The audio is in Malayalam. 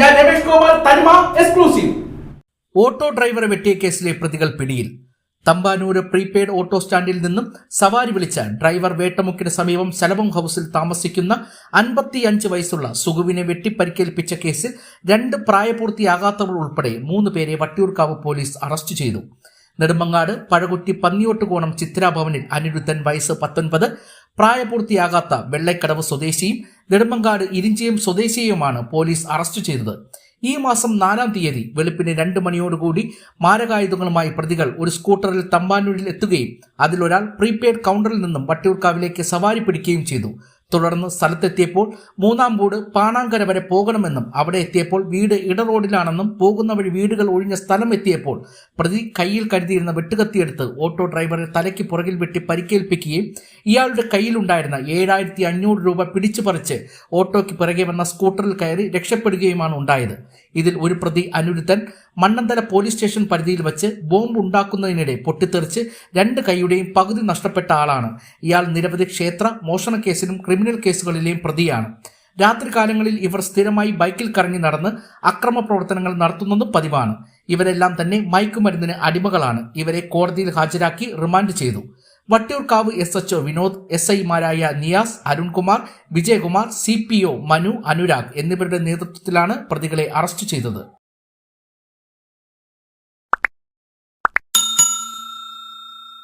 ഞാൻ രമേഷ് കുമാർ തനിമ എക്സ്ക്ലൂസീവ് ഓട്ടോ ഡ്രൈവറെ വെട്ടിയ കേസിലെ പ്രതികൾ പിടിയിൽ. തമ്പാനൂര് പ്രീപെയ്ഡ് ഓട്ടോ സ്റ്റാൻഡിൽ നിന്നും സവാരി വിളിച്ച ഡ്രൈവർ വേട്ടമുക്കിന് സമീപം ശലഭം ഹൗസിൽ താമസിക്കുന്ന അൻപത്തിയഞ്ച് വയസ്സുള്ള സുഗുവിനെ വെട്ടിപ്പരിക്കേൽപ്പിച്ച കേസിൽ രണ്ട് പ്രായപൂർത്തിയാകാത്തവർ ഉൾപ്പെടെ മൂന്ന് പേരെ വട്ടിയൂർക്കാവ് പോലീസ് അറസ്റ്റ് ചെയ്തു. നെടുമങ്ങാട് പഴകുറ്റി പന്നിയോട്ടുകോണം ചിത്രാഭവനിൽ അനിരുദ്ധൻ വയസ്സ് പത്തൊൻപത് പ്രായപൂർത്തിയാകാത്ത വെള്ളക്കടവ് സ്വദേശിയും നെടുമ്പങ്കാട് ഇരിഞ്ചിയം സ്വദേശിയുമാണ് പോലീസ് അറസ്റ്റ് ചെയ്തത്. ഈ മാസം നാലാം തീയതി വെളുപ്പിന് രണ്ട് മണിയോടുകൂടി മാരകായുധങ്ങളുമായി പ്രതികൾ ഒരു സ്കൂട്ടറിൽ തമ്പാനൂരിൽ എത്തുകയും അതിലൊരാൾ പ്രീപെയ്ഡ് കൗണ്ടറിൽ നിന്നും വട്ടിയൂർക്കാവിലേക്ക് സവാരി പിടിക്കുകയും ചെയ്തു. തുടർന്ന് സ്ഥലത്തെത്തിയപ്പോൾ മൂന്നാം ബോർഡ് പാണാങ്കര വരെ പോകണമെന്നും അവിടെ എത്തിയപ്പോൾ വീട് ഇട റോഡിലാണെന്നും പോകുന്ന വഴി വീടുകൾ ഒഴിഞ്ഞ സ്ഥലം എത്തിയപ്പോൾ പ്രതി കയ്യിൽ കരുതിയിരുന്ന വെട്ടുകത്തിയെടുത്ത് ഓട്ടോ ഡ്രൈവറെ തലയ്ക്ക് പുറകിൽ വെട്ടി പരിക്കേൽപ്പിക്കുകയും ഇയാളുടെ കയ്യിലുണ്ടായിരുന്ന ഏഴായിരത്തി അഞ്ഞൂറ് രൂപ പിടിച്ചു പറിച്ച് ഓട്ടോയ്ക്ക് പിറകെ വന്ന സ്കൂട്ടറിൽ കയറി രക്ഷപ്പെടുകയുമാണ് ഉണ്ടായത്. ഇതിൽ ഒരു പ്രതി അനുരുദ്ധൻ മണ്ണന്തല പോലീസ് സ്റ്റേഷൻ പരിധിയിൽ വച്ച് ബോംബ് ഉണ്ടാക്കുന്നതിനിടെ പൊട്ടിത്തെറിച്ച് രണ്ട് കൈയുടെയും പകുതി നഷ്ടപ്പെട്ട ആളാണ്. ഇയാൾ നിരവധി ക്ഷേത്ര മോഷണ കേസിലും ക്രിമിനൽ കേസുകളിലെയും പ്രതിയാണ്. രാത്രികാലങ്ങളിൽ ഇവർ സ്ഥിരമായി ബൈക്കിൽ കറങ്ങി നടന്ന് അക്രമ പ്രവർത്തനങ്ങൾ നടത്തുന്നതും പതിവാണ്. ഇവരെല്ലാം തന്നെ മയക്കുമരുന്നിന് അടിമകളാണ്. ഇവരെ കോടതിയിൽ ഹാജരാക്കി റിമാൻഡ് ചെയ്തു. Vattiyoorkavu S H O Vinod S ഐമാരായ Niyas Arunkumar Vijayakumar C P O Manu Anurag എന്നിവരുടെ നേതൃത്വത്തിലാണ് പ്രതികളെ അറസ്റ്റ് ചെയ്തത്.